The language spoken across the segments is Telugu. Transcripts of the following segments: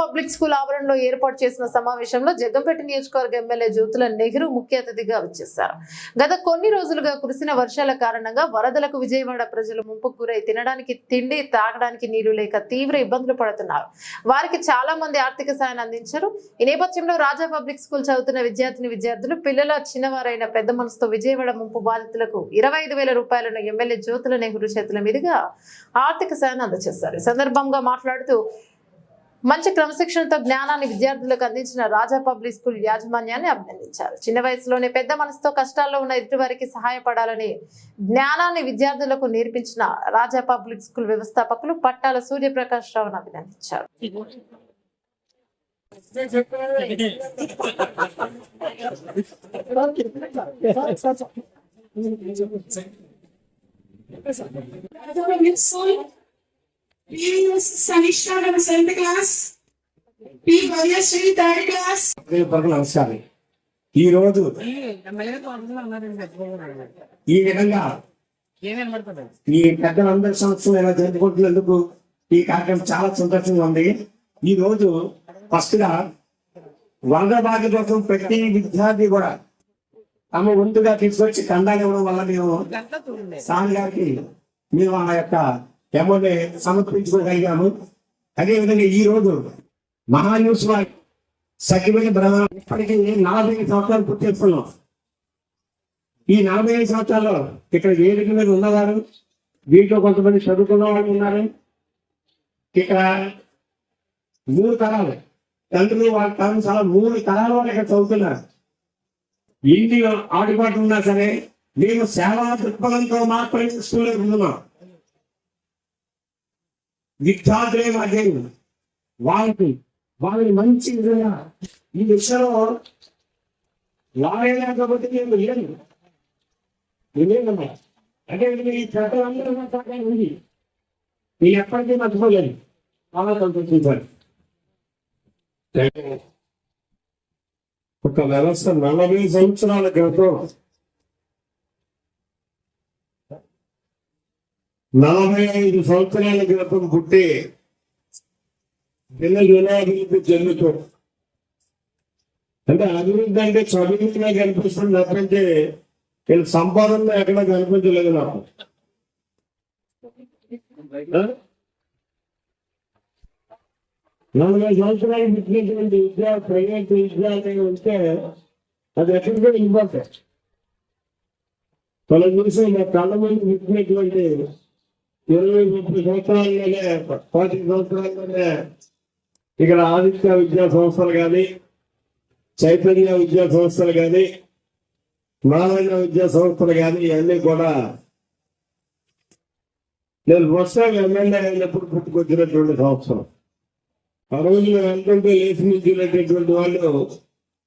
పబ్లిక్ స్కూల్ ఆవరణలో ఏర్పాటు చేసిన సమావేశంలో జగ్గంపేట నియోజకవర్గ ఎమ్మెల్యే జ్యోతుల నెహ్రూ ముఖ్య అతిథిగా వచ్చేశారు. గత కొన్ని రోజులుగా కురిసిన వర్షాల కారణంగా వరదలకు విజయవాడ ప్రజలు ముంపుకు గురై తినడానికి తిండి తాగడానికి నీళ్ళు లేక తీవ్ర ఇబ్బందులు పడుతున్నారు. వారికి చాలా మంది ఆర్థిక సాయం అందించారు. ఈ నేపథ్యంలో రాజా పబ్లిక్ స్కూల్ చదువుతున్న విద్యార్థిని విద్యార్థులు పిల్లల చిన్నవారైన పెద్ద మనసుతో విజయవాడ ముంపు బాధితులకు ఇరవై ఐదు వేల రూపాయలను ఎమ్మెల్యే జ్యోతుల నెహ్రూ చేతుల మీదుగా ఆర్థిక సాయం అందజేశారు. సందర్భంగా మాట్లాడుతూ మంచి క్రమశిక్షణతో జ్ఞానాన్ని విద్యార్థులకు అందించిన రాజా పబ్లిక్ స్కూల్ యాజమాన్యాన్ని అభినందించారు. చిన్న వయసులోనే పెద్ద మనసుతో కష్టాల్లో ఉన్న ఎదుటివారికి సహాయపడాలని జ్ఞానాన్ని విద్యార్థులకు నేర్పించిన రాజా పబ్లిక్ స్కూల్ వ్యవస్థాపకులు పట్టాల సూర్యప్రకాష్ రావును అభినందించారు. Third class. హృదయపూర్వక నమస్కారం. ఈ రోజు ఈ విధంగా ఈ పెద్దలందరి సంవత్సరం ఇలా జరుపుకుంటున్నందుకు ఈ కార్యక్రమం చాలా సంతోషంగా ఉంది. ఈ రోజు ఫస్ట్గా వరద బాధ కోసం ప్రతి విద్యార్థి కూడా తమ వంతుగా తీసుకొచ్చి కండాలు ఇవ్వడం వల్ల మేము సాన్ గారికి మేము ఆ యొక్క అమౌంట్ సమర్పించుకోగలిగాము. అదేవిధంగా ఈ రోజు మహాన్యూస్ వారి సఖ్యమైన బ్రహ్మ ఇప్పటికీ నలభై ఐదు సంవత్సరాలు పూర్తి చేసుకున్నాం. ఈ నలభై ఐదు సంవత్సరాల్లో ఇక్కడ వేదిక మీద ఉన్నవారు? దీంట్లో కొంతమంది చదువుకున్న వాళ్ళు ఉన్నారు. ఇక్కడ మూడు తరాలు. తండ్రులు వాళ్ళ తరం చాలా మూడు తరాల వాళ్ళు ఇక్కడ చదువుతున్నారు. ఇంటి ఆటుపాటు ఉన్నా సరే మేము సేవా దృక్పథంతో మాత్రమే స్కూల్లో ఉన్నాం విద్యార్థులే మాకే వాళ్ళకి వాళ్ళని మంచి విధంగా ఈ విషయంలో వారే కాబట్టి నేను లేను. నేనేనమ్మా అంటే ఈ చట్టం అందరూ నా ఉంది. నేను ఎప్పటికీ మర్చిపోలేను. చాలా సంతోషించాలి. ఒక వ్యవస్థ నలభై సంవత్సరాల క్రితం నలభై ఐదు సంవత్సరాల క్రితం పుట్టి పిల్ల వినాభివృద్ధి చెందుతూ. అంటే అభివృద్ధి అంటే చదువుగా కనిపిస్తుంది తప్పించి వీళ్ళ సంపాదన ఎక్కడ కనిపించలేదు నాకు. నలభై సంవత్సరాలు పుట్టినటువంటి విద్య ప్రైవేట్ విద్యాలయం ఉంటే అది ఎక్కడికో ఇంపార్టెంట్. మనం చూసి నా కళ్ళ ముందు పుట్టినటువంటి ఇరవై ముప్పై సంవత్సరాల్లోనే పాతి సంవత్సరాల్లోనే ఇక్కడ ఆదిత్య విద్యా సంస్థలు కానీ చైతన్య విద్యా సంస్థలు కానీ నారాయణ విద్యా సంస్థలు కానీ ఇవన్నీ కూడా నేను ప్రస్తుతం ఎమ్మెల్యే అయినప్పుడు పుట్టుకొచ్చినటువంటి సంవత్సరం. ఆ రోజు మేము వెళ్తుంటే లేచి నిలిచినటువంటి వాళ్ళు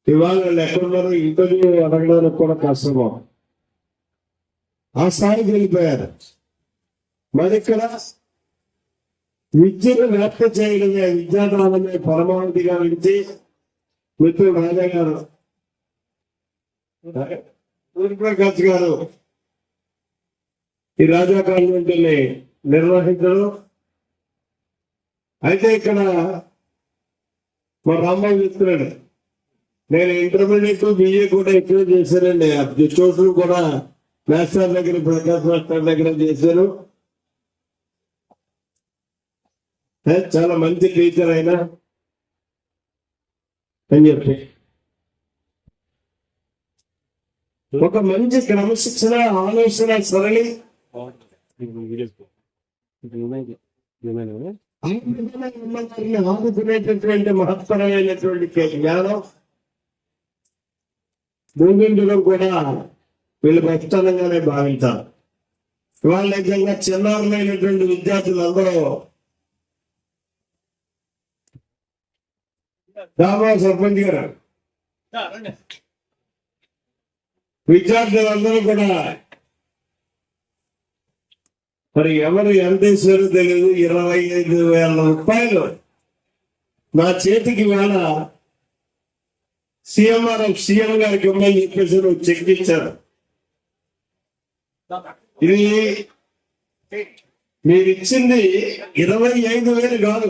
ఇవాళ వాళ్ళు ఇంటర్వ్యూ అడగడానికి కూడా కష్టమో ఆ స్థాయికి వెళ్ళిపోయారు. మరి ఇక్కడ విద్యను వ్యాప్తి చేయడమే విద్యాదానమే పరమావధిగా విడిచి మిత్రుడు రాజా గారు. సూర్యప్రకాష్ గారు ఈ రాజా కాన్వెంట్ని నిర్వహించడం అయితే ఇక్కడ మా రాంబాబు చెప్తున్నాడు నేను ఇంటర్మీడియట్ బిఏ కూడా ఎక్కువ చేశానండి. చోట్లు కూడా మాస్టర్ దగ్గర ప్రకాశ్ మాస్టర్ దగ్గర చేశారు. చాలా మంచి టీచర్ అయినా. అని చెప్పి? ఒక మంచి క్రమశిక్షణ ఆలోచన సరళి. ఆదుకునేటటువంటి మహత్తరమైనటువంటి జ్ఞానం. భూమిందులో కూడా వీళ్ళు ప్రస్థానంగానే భావించారు. ఇవాళ నిజంగా చిన్నారులైనటువంటి విద్యార్థులందరూ దామా సర్పంచ్ గారు. విద్యార్థులందరూ కూడా మరి ఎవరు ఎంత ఇస్తారో తెలియదు ఇరవై ఐదు వేల రూపాయలు నా చేతికి వేళ సీఎంఆర్ఎఫ్ సీఎం గారికి ఇమ్మని చెప్పేసి నువ్వు చెక్ ఇచ్చారు. ఇది మీరు ఇచ్చింది ఇరవై ఐదు వేలు కాదు.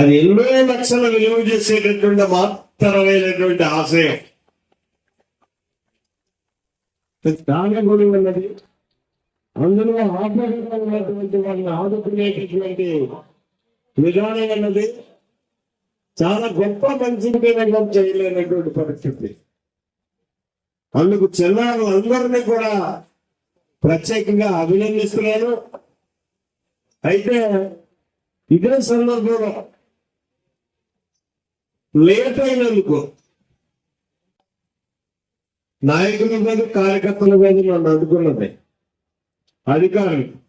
అది ఎన్నో లక్షలు విలువ చేసేటటువంటి మాత్రమైనటువంటి ఆశయం. చాలా గుడి ఉన్నది అందులో ఆపదగా ఉన్నటువంటి వాళ్ళని ఆదుకునేటటువంటి విధానం అన్నది చాలా గొప్ప మంచి విధానం చేయలేనటువంటి పరిస్థితి. అందుకు చిన్నారులు అందరినీ కూడా ప్రత్యేకంగా అభినందిస్తున్నాను. అయితే ఇదే సందర్భంలో లేట్ అయినందుకు. నాయకుల మీద కార్యకర్తల మీద నన్ను అనుకున్నది అధికారులు.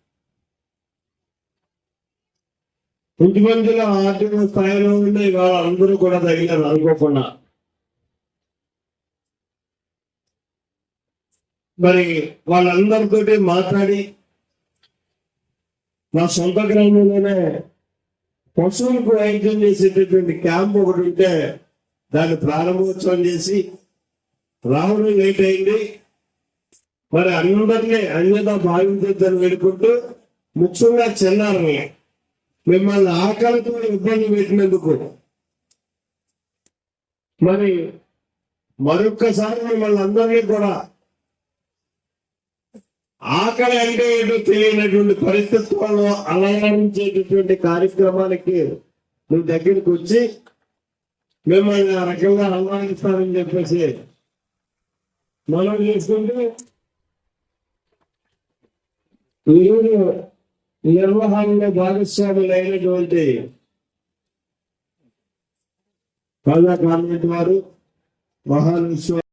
కొంతమందిలో ఆర్థిక స్థాయిలో ఉన్న ఇవాళ అందరూ కూడా తగినారు అనుకోకుండా. మరి వాళ్ళందరితోటి మాట్లాడి నా సొంత గ్రామంలోనే పశువులకు వైద్యం చేసేటటువంటి క్యాంప్ ఒకటి ఉంటే దాన్ని ప్రారంభోత్సవం చేసి రావడం లేట్ అయింది. మరి అందరినీ అన్యత భావించొద్దని వేడుకుంటూ ముఖ్యంగా చెన్నారని మిమ్మల్ని ఆకలితో ఇబ్బంది పెట్టినందుకు మరి మరొక్కసారి మిమ్మల్ని అందరినీ కూడా ఆకలి అంటే ఏంటో తెలియనటువంటి పరిస్థితుల్లో అలరించేటటువంటి కార్యక్రమానికి నువ్వు దగ్గరికి వచ్చి మిమ్మల్ని ఆ రకంగా ఆహ్వానిస్తానని చెప్పేసి మనం చేసుకుంటే ఈరోజు నిర్వహణలో భాగస్వాములు అయినటువంటి ప్రజా కాన్వెంట్ వారు మహానుశ్వ